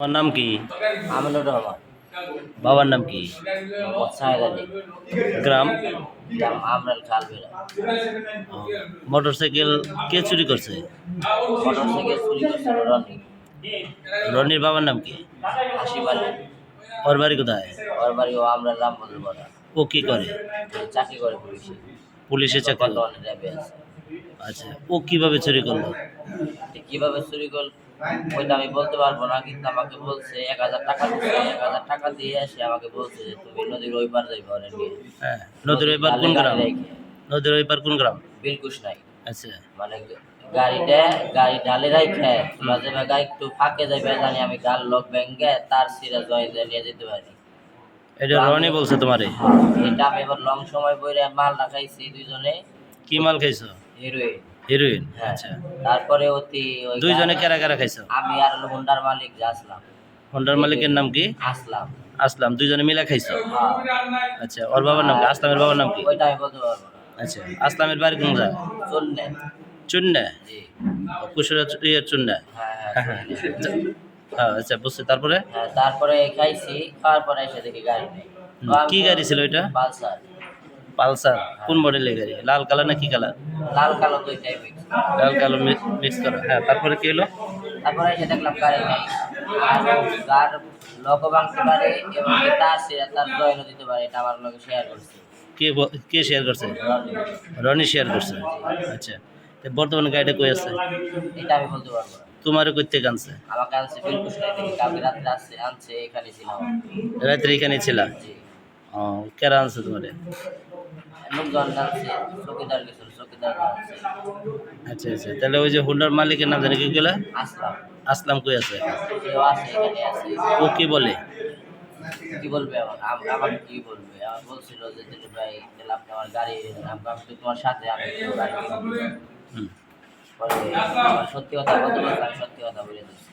তোমার নাম কি? আমিনুর রহমান। বাবার নাম কি? সাহেদ আলী গ্রাম? গ্রাম আমরাল খালবেড়া কে চুরি করছে? মোটরসাইকেল চুরি করছিল রনি। রনির বাবার নাম কি? হাসিব আলী। ওর বাড়ি কোথায়? ওর বাড়ি ও আমরা রামবদল বড়া। ও কি করে? চাকরি করে পুলিশে। পুলিশে চাকরি? আচ্ছা ও কীভাবে চুরি করল? কীভাবে চুরি করল? ওইটা আমি বলতে পারব না কিন্তু আমাকে বলছে এক হাজার টাকা দিচ্ছে এক হাজার টাকা দিয়ে সে আমাকে বলছে যে তুমি নদীর ওই পার যাইবে ওরে নিয়ে। হ্যাঁ নদীর ওই পার কোন গ্রাম। নদীর ওই পার কোন গ্রাম? বিলকুশ নাই আচ্ছা। মানে গাড়িটা গাড়ি রাখে তোরা যে একটু ফাঁকে যাবে জানি আমি গাল লোক ব্যাঙ্গে তার সিরা জয় নিয়ে যেতে পারি। এটা রনি বলছে তোমারে? এটা আমি এবার লং সময় বইরে মাল রাখাইছি দুইজনে। কি মাল খাইছো? হিরোইন। হিরোইন হ্যাঁ। আচ্ছা। তারপরে অতি ওই দুইজনে কারা কারা খাইছো? আমি আর হলো হুন্ডার মালিক যে আসলাম। হন্ডার মালিকের নাম কি? আসলাম। আসলাম। দুইজনে মিলে খাইছো? হ্যাঁ। আচ্ছা ওর বাবার নাম কি? আসলামের বাবার নাম কি? ওইটা আমি বলতে পারব আচ্ছা আসলামের বাড়ি কোন জায়গা চললে চুন্না জি। কুশুরা ইয়ের চুন্না হ্যাঁ হ্যাঁ হ্যাঁ আচ্ছা বুঝছি। তারপরে? হ্যাঁ তারপরে খাইছি খাওয়ার পরে এসে দেখি গাড়ি নেই। কি গাড়ি ছিল ওইটা? পালসার। পালসার কোন মডেলের গাড়ি? লাল কালার না কি কালার? লাল কালো দুইটাই লাল কালো মিক্স করা। হ্যাঁ তারপরে কি হলো? তারপরে এসে দেখলাম গাড়ি নেই। আর গার লোক ভাঙতে পারে এবং তার তার জয়েনও দিতে পারে এটা আমার লোকে শেয়ার করছে। কে কে শেয়ার করছে? রনি শেয়ার করছে। আচ্ছা তো বর্তমানে গাড়িটা কই আছে? এটা আমি বলতে পারব না। তোমারও কই থেকে আনছে? আমাকে আনছে বিলকুশ কালকে রাত্রে আসছে আনছে এখানে ছিলাম। রাত্রে এখানে ছিল? জি। ও কেরা আনছে তোমারে? লোকজন আনছে চৌকিদার গেছিল চৌকিদার আচ্ছা আচ্ছা। তাহলে ওই যে হুন্ডার মালিকের নাম জানি কি গেলা আসলাম। আসলাম কই আছে? সেও আছে এখানে আছে। ও কি বলে? কি বলবে আমার আম- আমাকে কি বলবে? আমার বলছিল যে দিলীপ ভাই তাহলে আপনি আমার গাড়ি আমি তো তোমার সাথে আমি গাড়ি আমার সত্যি কথা বলতে বলতে সত্যি কথা বলে দিচ্ছি।